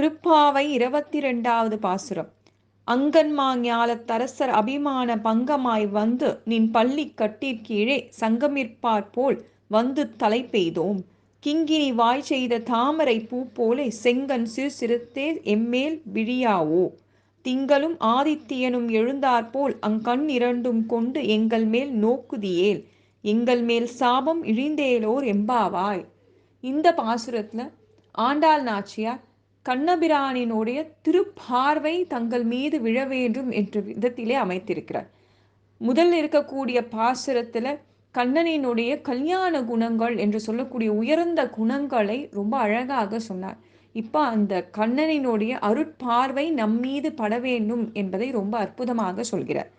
திருப்பாவை இருபத்தி ரெண்டாவது பாசுரம் அங்கன்மா ஞாலத்தரசர் அபிமான பங்கமாய் வந்து நின் பள்ளி கட்டிற்கீழே சங்கமிற்பார் போல் வந்து தலை பெய்தோம். கிங்கினி வாய் செய்த தாமரை பூ போலே செங்கன் சிறு சிறுத்தே எம்மேல் விழியாவோ. திங்களும் ஆதித்தியனும் எழுந்தாற்போல் அங்கண் இரண்டும் கொண்டு எங்கள் மேல் நோக்குதியேல். எங்கள் மேல் சாபம் இழிந்தேலோர் எம்பாவாய். இந்த பாசுரத்தில் ஆண்டாள் நாச்சியார் கண்ணபிரானினுடைய திருப்பார்வை தங்கள் மீது விழ வேண்டும் என்ற விதத்திலே அமைத்திருக்கிறார். முதல் இருக்கக்கூடிய பாசுரத்தில் கண்ணனினுடைய கல்யாண குணங்கள் என்று சொல்லக்கூடிய உயர்ந்த குணங்களை ரொம்ப அழகாக சொன்னார். இப்போ அந்த கண்ணனினுடைய அருட்பார்வை நம்மீது பட வேண்டும் என்பதை ரொம்ப அற்புதமாக சொல்கிறார்.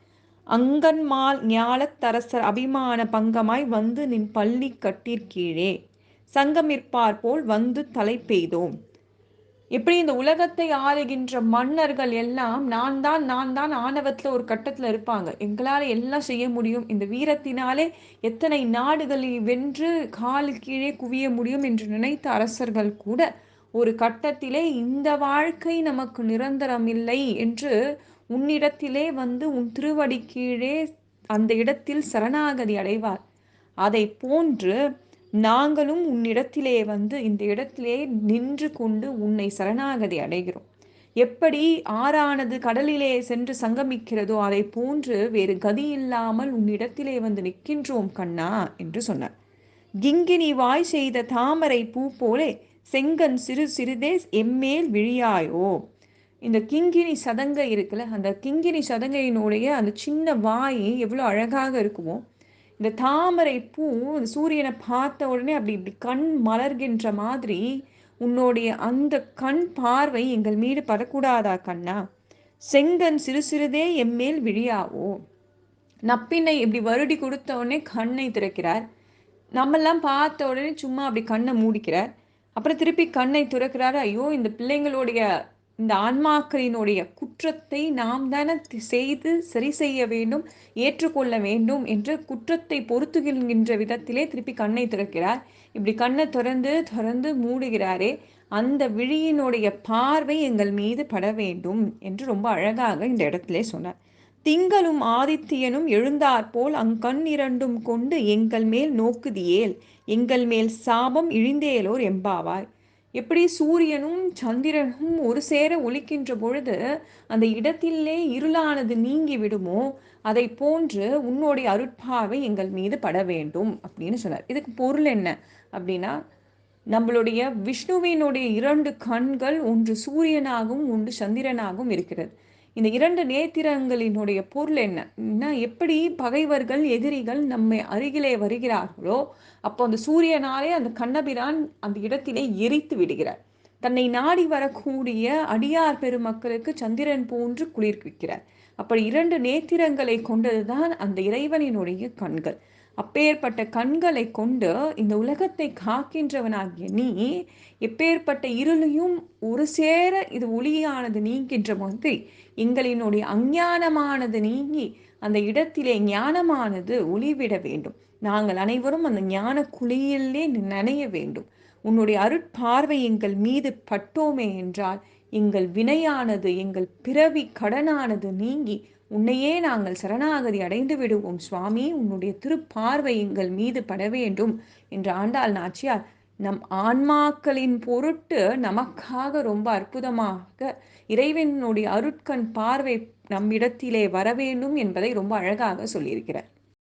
அங்கன்மால் ஞாலத்தரசர் அபிமான பங்கமாய் வந்து நின் பள்ளி கட்டிற்கீழே சங்கமிற்பார் போல் வந்து தலை பெய்தோம். எப்படி இந்த உலகத்தை ஆளுகின்ற மன்னர்கள் எல்லாம் நான் தான் நான் தான் ஆணவத்துல ஒரு கட்டத்துல இருப்பாங்க. எங்களால எல்லாம் செய்ய முடியும். இந்த வீரத்தினாலே எத்தனை நாடுகளை வென்று காலு கீழே குவிய முடியும் என்று நினைத்த அரசர்கள் கூட ஒரு கட்டத்திலே இந்த வாழ்க்கை நமக்கு நிரந்தரம் இல்லை என்று உன்னிடத்திலே வந்து உன் திருவடி கீழே அந்த இடத்தில் சரணாகதி அடைவார். அதை போன்று நாங்களும் உன்னிடத்திலே வந்து இந்த இடத்திலே நின்று கொண்டு உன்னை சரணாகதி அடைகிறோம். எப்படி ஆறானது கடலிலே சென்று சங்கமிக்கிறதோ அதை போன்று வேறு கதி இல்லாமல் உன்னிடத்திலே வந்து நிற்கின்றோம் கண்ணா என்று சொன்னார். கிங்கினி வாய் செய்த தாமரை பூ போலே செங்கன் சிறு சிறிதே எம்மேல் விழியாயோ. இந்த கிங்கினி சதங்கை இருக்குல்ல அந்த கிங்கினி சதங்கையினுடைய அந்த சின்ன வாய் எவ்வளோ அழகாக இருக்குமோ இந்த தாமரை பூ சூரியனை பார்த்த உடனே அப்படி இப்படி கண் மலர்கின்ற மாதிரி உன்னுடைய அந்த கண் பார்வை எங்கள் மீது படக்கூடாதா கண்ணா? செங்கன் சிறு சிறிதே எம்மேல் விழியாவோ? நப்பினை இப்படி வருடி கொடுத்த உடனே கண்ணை திறக்கிறார். நம்மெல்லாம் பார்த்த உடனே சும்மா அப்படி கண்ணை மூடிக்கிறார். அப்புறம் திருப்பி கண்ணை திறக்கிறாரு. ஐயோ இந்த பிள்ளைங்களுடைய இந்த ஆன்மாக்களினுடைய குற்றத்தை நாம் தானே செய்து சரி செய்ய வேண்டும் ஏற்றுக்கொள்ள வேண்டும் என்று குற்றத்தை பொறுத்துகின்ற விதத்திலே திருப்பி கண்ணை திறக்கிறார். இப்படி கண்ணை திறந்து திறந்து மூடுகிறாரே அந்த விழியினுடைய பார்வை எங்கள் மீது பட வேண்டும் என்று ரொம்ப அழகாக இந்த இடத்திலே சொன்னார். திங்களும் ஆதித்தியனும் எழுந்தாற்போல் அங்கண் இரண்டும் கொண்டு எங்கள் மேல் நோக்குதியேல் எங்கள் மேல் சாபம் இழிந்தேலோர் எம்பாவாய் எப்படி சூரியனும் சந்திரனும் ஒரு சேர ஒழிக்கின்ற பொழுது அந்த இடத்திலே இருளானது நீங்கி விடுமோ? அதை போன்று உன்னுடைய அருட்பாவை எங்கள் மீது பட வேண்டும் அப்படின்னு சொன்னார். இதுக்கு பொருள் என்ன அப்படின்னா நம்மளுடைய விஷ்ணுவினுடைய இரண்டு கண்கள் ஒன்று சூரியனாகவும் ஒன்று சந்திரனாகவும் இருக்கிறது. இந்த இரண்டு நேத்திரங்களினுடைய பொருள் என்ன? எப்படி பகைவர்கள் எதிரிகள் நம்மை அருகிலே வருகிறார்களோ அப்போ அந்த சூரியனாலே அந்த கண்ணபிரான் அந்த இடத்திலே எரித்து விடுகிறார். தன்னை நாடி வரக்கூடிய அடியார் பெருமக்களுக்கு சந்திரன் போன்று குளிர்விக்கிறார். அப்படி இரண்டு நேத்திரங்களை கொண்டதுதான் அந்த இறைவனினுடைய கண்கள். அப்பேற்பட்ட கண்களை கொண்டு இந்த உலகத்தை காக்கின்றவனாகிய நீ எப்பேற்பட்ட இருளையும் ஒரு சேர இது ஒளியானது நீங்கின்ற மாதிரி எங்களினுடைய அஞ்ஞானமானது நீங்கி அந்த இடத்திலே ஞானமானது ஒளிவிட வேண்டும். நாங்கள் அனைவரும் அந்த ஞான குழியிலே நனைய வேண்டும். உன்னுடைய அருட்பார்வை எங்கள் மீது பட்டோமே என்றால் எங்கள் வினையானது எங்கள் பிறவி கடனானது நீங்கி உன்னையே நாங்கள் சரணாகதி அடைந்து விடுவோம். சுவாமி உன்னுடைய திருப்பார்வை எங்கள் மீது பட வேண்டும் என்று ஆண்டாள் நாச்சியார் நம் ஆன்மாக்களின் பொருட்டு நமக்காக ரொம்ப அற்புதமாக இறைவனுடைய அருட்கண் பார்வை நம்மிடத்திலே வர வேண்டும் என்பதை ரொம்ப அழகாக சொல்லியிருக்கிறார்.